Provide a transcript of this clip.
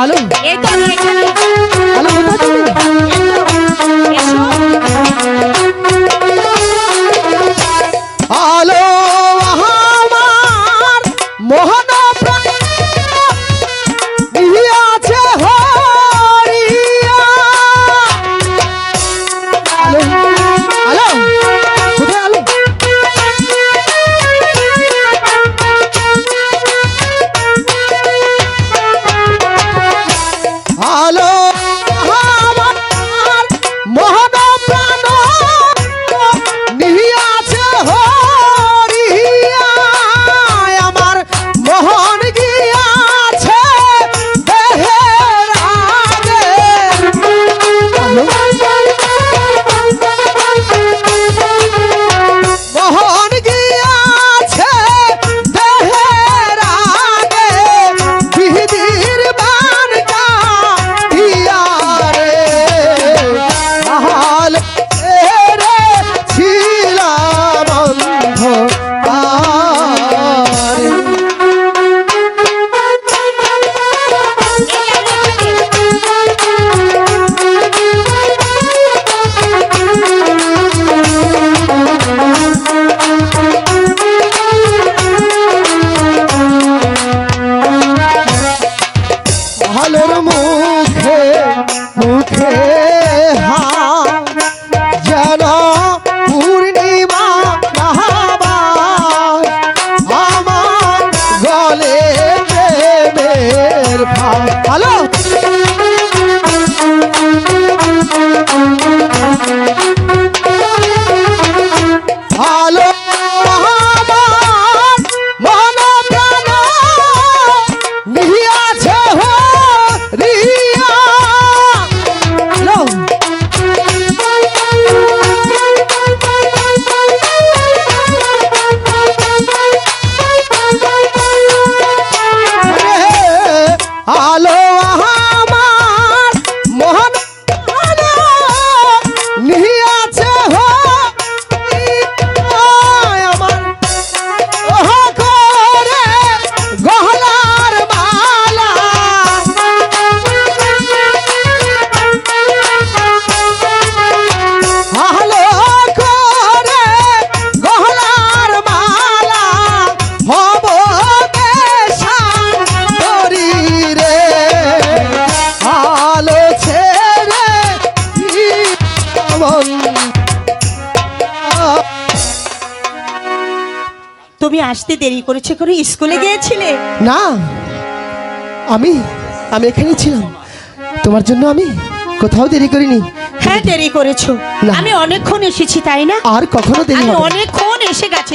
আলু আলু হ্যালো তুমি আসতে দেরি করেছ কোনো? স্কুলে গিয়েছিলে? না আমি আমি এখানে ছিলাম। তোমার জন্য আমি কোথাও দেরি করিনি। হ্যাঁ দেরি করেছ। আমি অনেকক্ষণ এসেছি তাই না? আর কখনো দেরি আমি অনেকক্ষণ এসে গেছে।